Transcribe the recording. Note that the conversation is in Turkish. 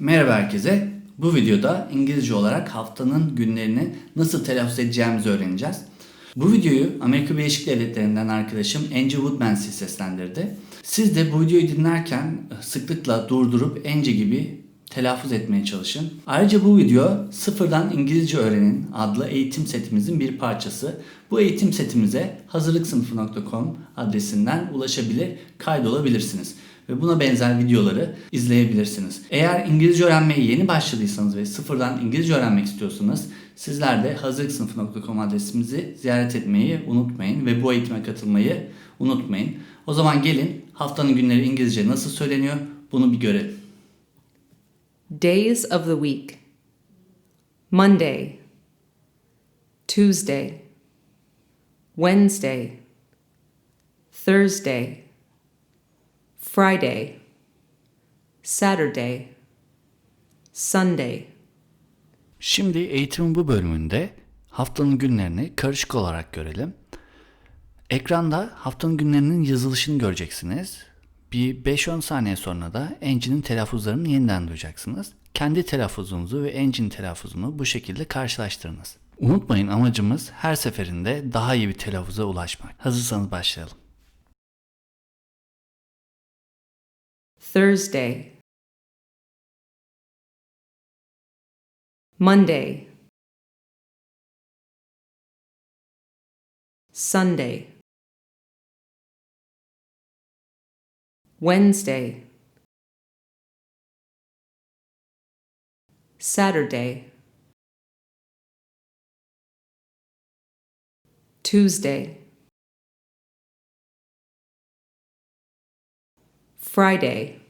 Merhaba herkese. Bu videoda İngilizce olarak haftanın günlerini nasıl telaffuz edeceğimizi öğreneceğiz. Bu videoyu Amerika Birleşik Devletleri'nden arkadaşım Angie Woodmansey seslendirdi. Siz de bu videoyu dinlerken sıklıkla durdurup Angie gibi telaffuz etmeye çalışın. Ayrıca bu video Sıfırdan İngilizce Öğrenin adlı eğitim setimizin bir parçası. Bu eğitim setimize hazırlıksınıfı.com adresinden ulaşabilir, kaydolabilirsiniz ve buna benzer videoları izleyebilirsiniz. Eğer İngilizce öğrenmeye yeni başladıysanız ve sıfırdan İngilizce öğrenmek istiyorsanız sizler de hazırlıksınıfı.com adresimizi ziyaret etmeyi unutmayın ve bu eğitime katılmayı unutmayın. O zaman gelin haftanın günleri İngilizce nasıl söyleniyor bunu bir görelim. Days of the week Monday, Tuesday, Wednesday, Thursday, Friday, Saturday, Sunday. Şimdi eğitimin bu bölümünde haftanın günlerini karışık olarak görelim. Ekranda haftanın günlerinin yazılışını göreceksiniz. Bir 5-10 saniye sonra da Angie'nin telaffuzlarını yeniden duyacaksınız. Kendi telaffuzunuzu ve Angie'nin telaffuzunu bu şekilde karşılaştırınız. Unutmayın amacımız her seferinde daha iyi bir telaffuza ulaşmak. Hazırsanız başlayalım. Thursday, Monday, Sunday, Wednesday, Saturday, Tuesday, Friday,